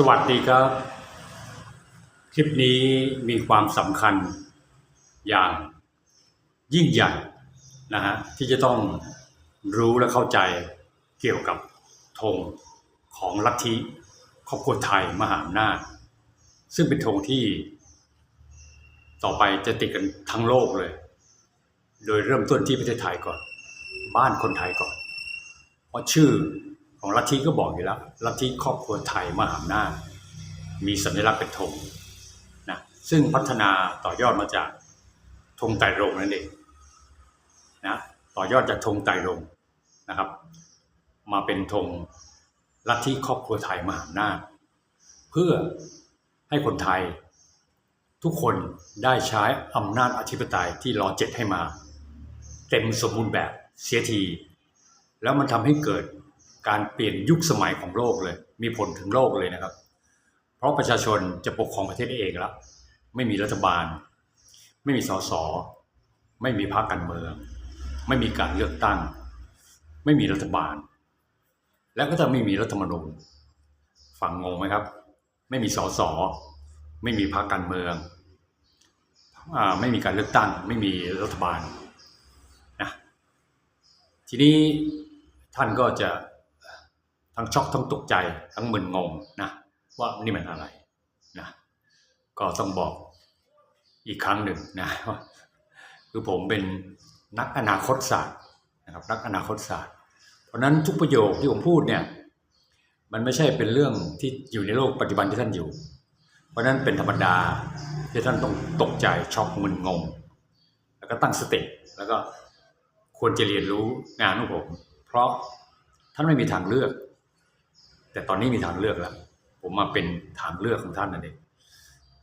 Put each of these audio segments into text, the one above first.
สวัสดีครับ คลิปนี้มีความสำคัญอย่างยิ่งใหญ่นะฮะที่จะต้องรู้และเข้าใจเกี่ยวกับธงของลัทธิครอบครัวไทยมหาอำนาจ ซึ่งเป็นธงที่ ต่อไปจะติดกันทั้งโลกเลย โดยเริ่มต้นที่ประเทศไทยก่อน บ้านคนไทยก่อน เพราะชื่อ ของลัทธิก็บอกอยู่แล้วลัทธิครอบครัวไทยมหาอำนาจมีสัญลักษณ์เป็นธงนะซึ่งพัฒนาต่อยอดมาจากธงไตรรงค์นั่นเองนะต่อยอดจากธงไตรรงค์นะครับ มาเป็นธงลัทธิครอบครัวไทยมหาอำนาจเพื่อให้คนไทย ทุกคนได้ใช้อำนาจอธิปไตยที่รอเจ็ดให้มา เต็มสมบูรณ์แบบเสียที แล้วมันทำให้เกิด การเปลี่ยนยุคสมัยของโลกเลย มีผลถึงโลกเลยนะครับ เพราะประชาชนจะปกครองประเทศเองแล้วไม่มีรัฐบาล ไม่มีสสไม่มีพรรคการเมือง ไม่มีการเลือกตั้ง ไม่มีรัฐบาล และก็จะไม่มีรัฐธรรมนูญฟังงงไหมครับ ไม่มีสสไม่มีพรรคการเมืองอไม่มีการเลือกตั้ง ไม่มีรัฐบาลนะทีนี้ท่านก็จะ ทั้งช็อกทั้งตกใจทั้งมึนงงนะว่านี่มันอะไรนะก็ต้องบอกอีกครั้งหนึ่งนะว่าคือผมเป็นนักอนาคตศาสตร์นะครับนักอนาคตศาสตร์ เพราะนั้นทุกประโยคที่ผมพูดเนี่ยมันไม่ใช่เป็นเรื่องที่อยู่ในโลกปัจจุบันที่ท่านอยู่ เพราะฉะนั้นเป็นธรรมดาที่ท่านต้องตกใจช็อกมึนงง แล้วก็ตั้งสติแล้วก็ควรจะเรียนรู้งานของผม เพราะท่านไม่มีทางเลือก แต่ตอนนี้มีทางเลือกแล้ว ผมมาเป็นทางเลือกของท่านนั่นเอง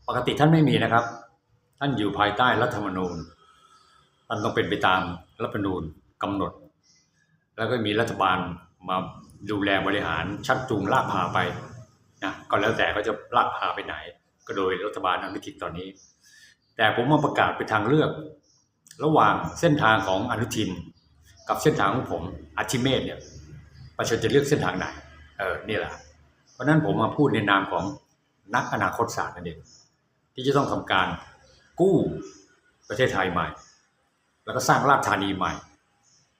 ปกติท่านไม่มีนะครับ ท่านอยู่ภายใต้รัฐธรรมนูญท่านต้องเป็นไปตามรัฐธรรมนูญกำหนด แล้วก็มีรัฐบาลมาดูแลบริหารชักจูงลากพาไปนะก็แล้วแต่เขาจะลากพาไปไหน ก็โดยรัฐบาลอนุทินตอนนี้ แต่ผมมาประกาศเป็นทางเลือก ระหว่างเส้นทางของอนุทิน กับเส้นทางของผมอาชิเมตเนี่ยประชาชนจะเลือกเส้นทางไหน เออนี่แหละ เพราะนั้นผมมาพูดในนามของนักอนาคตศาสตร์นั่นเองที่จะต้องทำการกู้ประเทศไทยใหม่ แล้วก็สร้างรากฐานีใหม่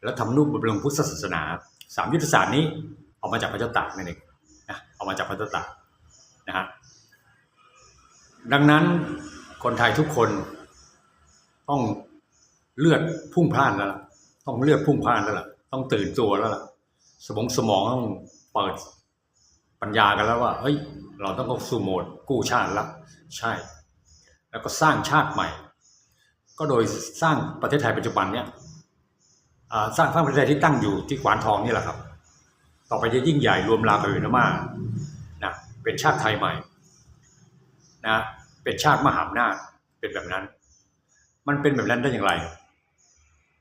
แล้วทำนุบำรุงพุทธศาสนาสามยุทธศาสตร์นี้ออกมาจากพระเจ้าตากนั่นเองนะออกมาจากพระเจ้าตากนะฮะดังนั้นคนไทยทุกคนต้องเลือดพุ่งพล่านแล้วล่ะต้องเลือดพุ่งพล่านแล้วล่ะต้องตื่นตัวแล้วล่ะสมองสมองต้อง เปิดปัญญากันแล้วว่า เฮ้ย เราต้องเข้าสู่โหมดกู้ชาติแล้วใช่ แล้วก็สร้างชาติใหม่ ก็โดยสร้างประเทศไทยปัจจุบันเนี่ยสร้างสร้างประเทศไทยที่ตั้งอยู่ที่ขวานทองนี่แหละครับ ต่อไปจะยิ่งใหญ่รวมลาวกับเวียดนามนะเป็นชาติไทยใหม่นะเป็นชาติมหาอำนาจเป็นแบบนั้น มันเป็นแบบนั้นได้อย่างไร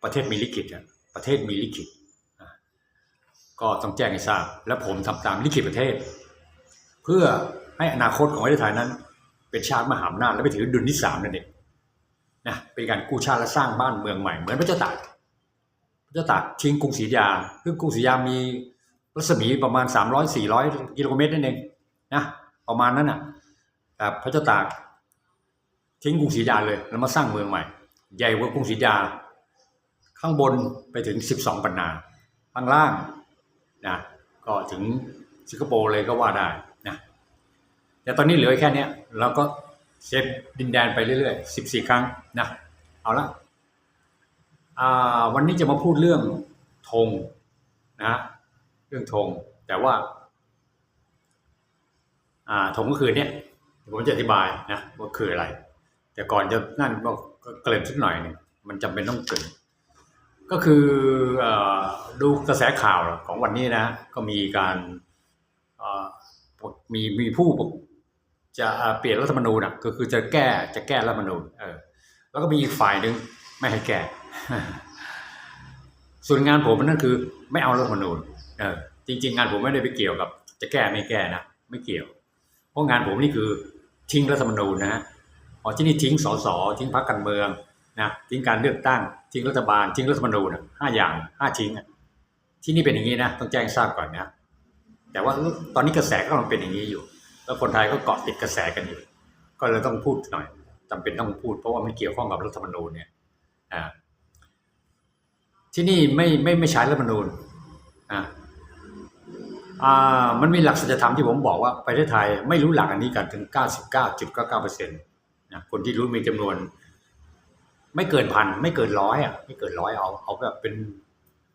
ประเทศมีลิขิตอะประเทศมีลิขิต ก็ต้องแจ้งให้ทราบ และผมทำตามลิขิตประเทศ เพื่อให้อนาคตของประเทศไทยนั้น เป็นชาติมหาอำนาจและไปถือดุลที่สามนั่นเองนะเป็นการกู้ชาติและสร้างบ้านเมืองใหม่เหมือนพระเจ้าตากพระเจ้าตากทิ้งกรุงศรีอยาซึ่งกรุงศรีอยามีรัศมีประมาณ 300 400 กิโลเมตรนั่นเองนะประมาณนั้นน่ะแต่พระเจ้าตากทิ้งกรุงศรีอยาเลยแล้วมาสร้างเมืองใหม่ ใหญ่กว่ากรุงศรีอยุธยาข้างบนไปถึง 12ปันนา ข้างล่าง นะก็ถึงสิงคโปร์เลยก็ว่าได้นะแต่ตอนนี้เหลือแค่นี้เราก็เซฟดินแดนไปเรื่อยๆ 14 ครั้งนะเอาละาวันนี้จะมาพูดเรื่องธงนะเรื่องธงแต่ว่าธงก็คือเนี้ยผมจะอธิบายนะว่าคืออะไร แต่ก่อนจะนั่นก็เกริ่นสักหน่อยนึงมันจำเป็นต้องเกริ่น ก็คืออดูกระแสข่าวของวันนี้นะ ก็มีการมีมีผู้จะเปลี่ยนรัฐธรรมนูญอะก็คือจะแก้จะแก้รัฐธรรมนูญเออแล้วก็มีอีกฝ่ายหนึ่งไม่ให้แก้ส่วนงานผมนั่นคือ ไม่เอารัฐธรรมนูญเออจริง ๆ งานผมไม่ได้ไปเกี่ยวกับ จะแก้ไม่แก้นะไม่เกี่ยว เพราะงานผมนี่คือทิ้งรัฐธรรมนูญนะฮะอ๋อที่นี่ทิ้งสสทิ้งพรรคการเมือง นะทิ้งการเลือกตั้งทิ้งรัฐบาลทิ้งรัฐธรรมนูญอะห้าอย่างห้าทิ้งที่นี่เป็นอย่างนี้นะต้องแจ้งทราบก่อนนะแต่ว่าตอนนี้กระแสก็กำลังเป็นอย่างนี้อยู่ แล้วคนไทยก็เกาะติดกระแสกันอยู่ ก็เลยต้องพูดหน่อยจำเป็นต้องพูดเพราะว่ามันเกี่ยวข้องกับรัฐธรรมนูญเนี่ยอ่าที่นี่ไม่ไม่ไม่ใช้รัฐธรรมนูญอ่ามันมีหลักสัจธรรมที่ผมบอกว่าประเทศไทยไม่รู้หลักอันนี้กันถึง 99.99%นะคนที่รู้มีจำนวน ไม่เกินพันไม่เกินร้อยอะไม่เกินร้อยเอาเอาแบบเป็น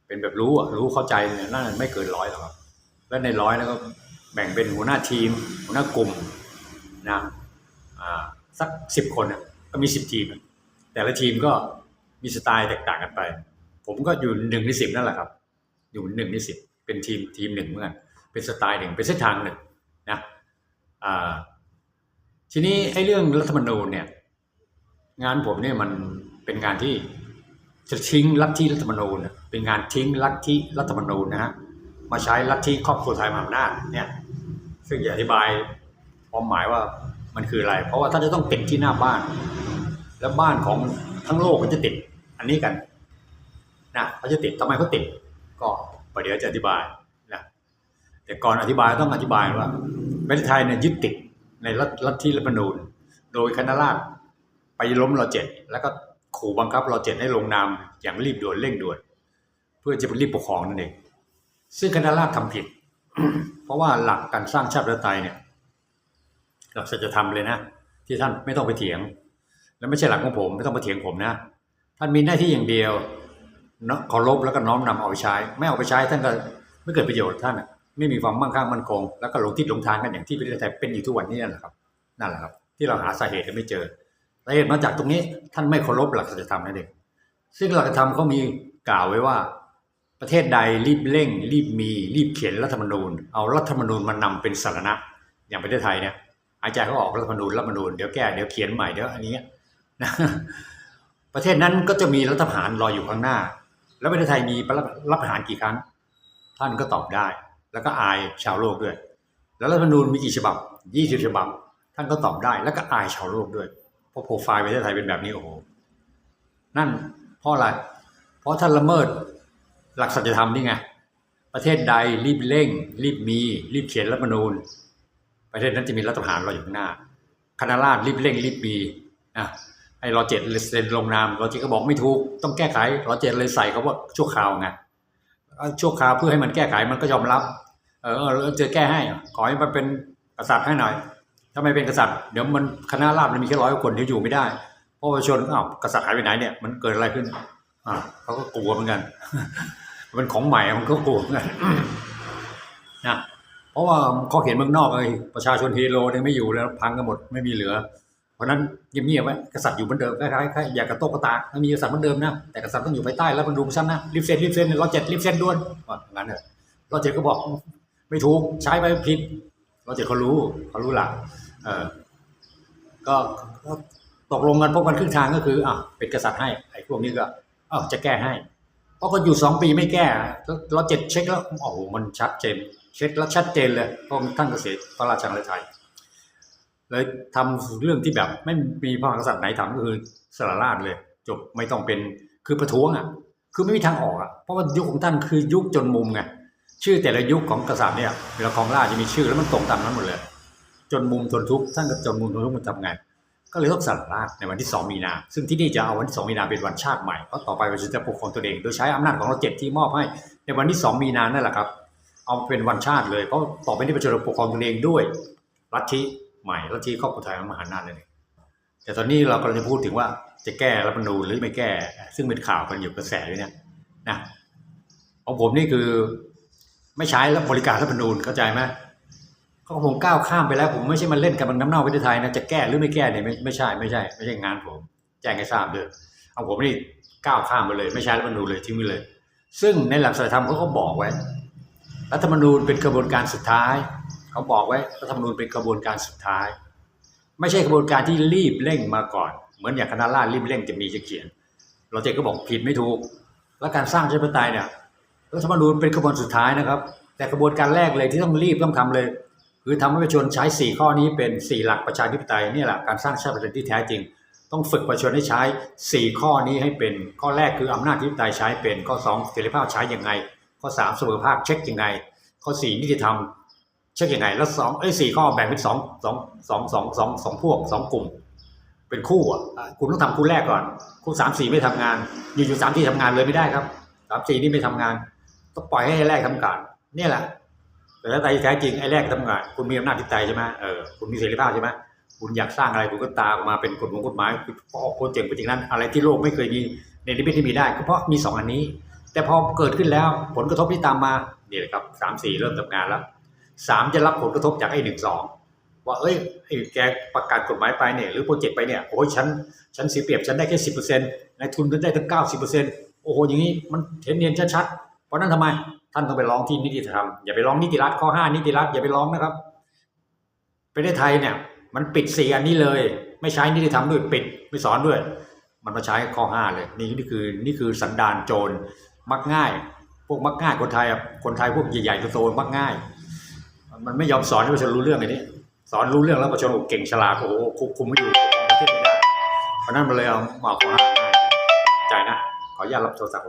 เป็นแบบรู้อะรู้เข้าใจเนี่ยนั่นไม่เกินร้อยหรอกครับแล้วในร้อยแล้วก็แบ่งเป็นหัวหน้าทีม หัวหน้ากลุ่มนะอ่าสักสิบคนอะก็มีสิบทีม แต่ละทีมก็มีสไตล์แตกต่างกันไป ผมก็อยู่หนึ่งในสิบนั่นแหละครับ อยู่หนึ่งในสิบเป็นทีมทีมหนึ่งเหมือนกันเป็นสไตล์หนึ่งเป็นเส้นทางหนึ่งนะอ่าทีนี้ไอ้เรื่องรัฐธรรมนูญเนี่ย งานผมเนี่ยมัน เป็นงานที่จะทิ้งลัทธิรัฐธรรมนูญเป็นงานทิ้งลัทธิรัฐธรรมนูญนะฮะมาใช้ลัทธิครอบครัวไทยมหาอำนาจเนี่ยซึ่งอย่าอธิบายความหมายว่ามันคืออะไร เพราะว่าท่านจะต้องติดที่หน้าบ้าน แล้วบ้านของทั้งโลกก็จะติดอันนี้กันนะเขาจะติดทำไมเขาติด ก็ประเดี๋ยวจะอธิบายนะแต่ก่อนอธิบายต้องอธิบายว่าประเทศไทยเนี่ยยึดติดในรัฐลัฐทธิรัฐธรรมนูญโดยคณะราษฎรไปล้มรอเจ็ดแล้วก็ ขู่บังคับรอเจ็ดให้ลงนามอย่างรีบด่วนเร่งด่วน เพื่อจะรีบปกครองนั่นเองซึ่งคณะราษฎรทำผิด เพราะว่าหลักการสร้างชาติประชาธิปไตยเนี่ยหลักสัจธรรมเลยนะ ที่ท่านไม่ต้องไปเถียง และไม่ใช่หลักของผมไม่ต้องไปเถียงผมนะ ท่านมีหน้าที่อย่างเดียวเนาะเคารพแล้วก็น้อมนำเอาไปใช้ ไม่เอาไปใช้ท่านก็ไม่เกิดประโยชน์ท่านไม่มีความมั่งคั่งมั่นคง แล้วก็หลงทิศหลงทางกันอย่างที่ประเทศไทยเป็นอยู่ทุกวันนี้นั่นแหละครับนั่นแหละครับ ที่เราหาสาเหตุไม่เจอาเหตุมาจากตรงนี้ท่านไม่เคารพหลักสัจธรรมนั่นเองซึ่งหลักธรรมเขามีกล่าวไว้ว่า ประเทศใดรีบเร่ง รีบมี รีบเขียนรัฐธรรมนูญ เอารัฐธรรมนูญมานำเป็นสารณะ อย่างประเทศไทยเนี่ยหายใจเขาออกรัฐธรรมนูญรัฐธรรมนูญเดี๋ยวแก้เดี๋ยวเขียนใหม่เดี๋ยวอันนี้นะประเทศนั้นก็จะมีรัฐประหารรออยู่ข้างหน้า แล้วประเทศไทยมีรัฐประหารกี่ครั้ง ท่านก็ตอบได้ แล้วก็อายชาวโลกด้วย แล้วรัฐธรรมนูญมีกี่ฉบับยี่สิบฉบับ ท่านก็ตอบได้ แล้วก็อายชาวโลกด้วย ราะโปรไฟล์ประเทศไทยเป็นแบบนี้โอ้โหนั่นเพราะอะไร เพราะท่านละเมิดหลักสัจธรรมนี่ไงประเทศใดรีบเร่ง รีบมี รีบเขียนรัฐธรรมนูญ ประเทศนั้นจะมีรัฐประหารรออยู่ข้างหน้าคณะราษฎรรีบเร่งรีบมีนะไอ้รอเจ็ดเซ็นลงนามรอเจ็ดก็บอกไม่ถูก ต้องแก้ไขรอเจ็ดเลยใส่เขาว่าชั่วคราวไงชั่วคราวเพื่อให้มันแก้ไขมันก็ยอมรับ เออเออแก้ให้ ขอให้มันเป็นกษัตริย์ให้หน่อย ถ้าไม่เป็นกษัตริย์เดี๋ยวมันคณะราษฎรมันมีแค่ร้อยคนเดี๋ยวอยู่ไม่ได้เพราะประชาชนอ้าวกษัตริย์หายไปไหนเนี่ยมันเกิดอะไรขึ้นอ่าเขาก็กลัวเหมือนกันมันของใหม่มันก็กลัวเหมือนกันนะเพราะว่าเขาเขียนเมืองนอกเลยประชาชนเฮโร่เนี่ยไม่อยู่แล้วพังกันหมดไม่มีเหลือ เพราะนั้นเงียบๆไว้กษัตริย์อยู่เหมือนเดิมคล้ายๆอยากกระโตกกระตาไม่มีกษัตริย์เหมือนเดิมนะแต่กษัตริย์ต้องอยู่ภายใต้แล้วมันดูชั้นนะรีบเซ็นรีบเซ็นร้อยเจ็ดรีบเซ็นด่วนว่างั้นเถอะร้อยเจ็ดก็บอกไม่ถูกใช้ไปผิด ร้อยเจ็ดเขารู้เขารู้หลักเออก็ตกลงกันพบกันครึ่งทางก็คืออะเป็นกษัตริย์ให้ไอ้พวกนี้ก็อ้าวจะแก้ให้เพราะก็อยู่สองปีไม่แก้เราเจ็ดเช็คแล้วโอ้โหมันชัดเจน เช็คแล้วชัดเจนเลยเพราะท่านเกษตรพระราชาฤทัยเลยทำเรื่องที่แบบไม่มีพระมหากษัตริย์ไหนทำก็คือสละราชเลย จบไม่ต้องเป็นคือประท้วงอะ คือไม่มีทางออกอะเพราะว่ายุคของท่านคือยุคจนมุมไง ชื่อแต่ละยุคของกษัตริย์เนี่ยเวลาของราชจะมีชื่อแล้วมันตรงตามนั้นหมดเลย จนมุมทนทุกข์ท่านก็จนมุมทนทุกข์มันทำไงก็เลยต้องสละราชในวันที่ 2 มีนา ซึ่งที่นี่จะเอาวันที่ 2 มีนาเป็นวันชาติใหม่เพราะต่อไปเราจะปกครองตัวเอง โดยใช้อำนาจของเราเจ็ดที่มอบให้ในวันที่ 2 มีนานั่นแหละครับ เอาเป็นวันชาติเลยเพราะต่อไปนี้ประชาชนปกครองตัวเองด้วยลัทธิใหม่ลัทธิครอบครัวไทยมหานาจนั่นเองแต่ตอนนี้เรากำลังจะพูดถึงว่าจะแก้รัฐมนูญหรือไม่แก้ ซึ่งเป็นข่าวกันอยู่กระแสอยู่เนี่ยนะของผมนี่คือ ไม่ใช้แล้วบริการรัฐธรรมนูญเข้าใจไหมก็ผมก้าวข้ามไปแล้ว ผมไม่ใช่มาเล่นกับน้ำเน่าประเทศไทยนะจะแก้หรือไม่แก้เนี่ยไม่ไม่ใช่ไม่ใช่ไม่ใช่งานผม แจ้งให้ทราบเลยเอาผมนี่ก้าวข้ามไปเลย ไม่ใช่รัฐธรรมนูญเลยทิ้งไปเลย ซึ่งในหลักสัจธรรมเขาก็บอกไว้รัฐธรรมนูญเป็นกระบวนการสุดท้าย เขาบอกไว้รัฐธรรมนูญเป็นกระบวนการสุดท้าย ไม่ใช่กระบวนการที่รีบเร่งมาก่อน เหมือนอย่างคณะราษฎรรีบเร่งจะมีจะเขียน เราเจก็บอกผิดไม่ถูก และการสร้างประชาธิปไตยเนี่ย รัฐธรรมนูญเป็นกระบวนสุดท้ายนะครับ แต่กระบวนการแรกเลยที่ต้องรีบต้องทำเลย คือทำให้ประชาชนใช้ 4 ข้อนี้เป็น 4 หลักประชาธิปไตยนี่แหละการสร้างชาติประชาธิปไตยที่แท้จริง ต้องฝึกประชาชนให้ใช้ 4 ข้อนี้ให้เป็น ข้อแรกคืออำนาจธิปไตยใช้เป็น ข้อ2เสรีภาพใช้อย่างไง ข้อ3เสมอภาคเช็คยังไง ข้อ 4 นิติธรรมเช็คยังไง แล้วสองเอ้ยสี่ข้อแบ่งเป็นสองสองสองสองสองสองพวกสองกลุ่ม เป็นคู่อะคุณต้องทำคู่แรกก่อน คู่สามสี่ไม่ทำงาน อยู่ๆสามสี่ทำงานเลยไม่ได้ครับสามสี่นี่ไม่ทำงาน ต้องปล่อยให้ไอ้แรกทำการเนี่ยแหละ แต่ถ้าใจแท้จริงไอ้แรกทำงาน คุณมีอำนาจจิตใจใช่ไหมเออคุณมีเสรีภาพใช่ไหมคุณอยากสร้างอะไรคุณก็ตาออกมาเป็นกฎหมายกฎหมายคุณออกโปรเจกต์ไปจริงนั้น อะไรที่โลกไม่เคยมีในนิมิตที่มีได้ก็เพราะมีสองอันนี้ แต่พอเกิดขึ้นแล้วผลกระทบที่ตามมาเนี่ยแหละครับสามสี่เริ่มทำงานแล้วสามจะรับผลกระทบจากไอ้หนึ่งสองว่าเอ้ยไอ้แกประกาศกฎหมายไปเนี่ยหรือโปรเจกต์ไปเนี่ยโอ้ยฉันฉันเสียเปรียบฉันได้แค่สิบเปอร์เซ็นต์นายทุนก็ได้ถึงเก้าสิบเปอร์เซ็นต์โอ้โหอย่างนี้มันเห็นเนียนชัดๆ เพราะนั้นทำไมท่านต้องไปร้องที่นิติธรรมอย่าไปร้องนิติรัฐข้อห้านิติรัฐอย่าไปร้องนะครับประเทศไทยเนี่ย มันปิดสี่อันนี้เลย ไม่ใช้นิติธรรมด้วยปิดไม่สอนด้วย มันมาใช้ข้อห้าเลย นี่นี่คือนี่คือสันดานโจรมักง่าย พวกมักง่ายคนไทยคนไทยพวกใหญ่ๆโตๆมักง่าย มันไม่ยอมสอนให้ประชาชนรู้เรื่องไอ้นี่สอนรู้เรื่องแล้วประชาชนบอกเก่งฉลาดโอ้โหคุมคุมไม่อยู่ปรองประเทศไม่ได้เพราะนั้นมันเลยเอามาข้อห้าง่ายใจนะขออนุญาตรับโทรศัพท์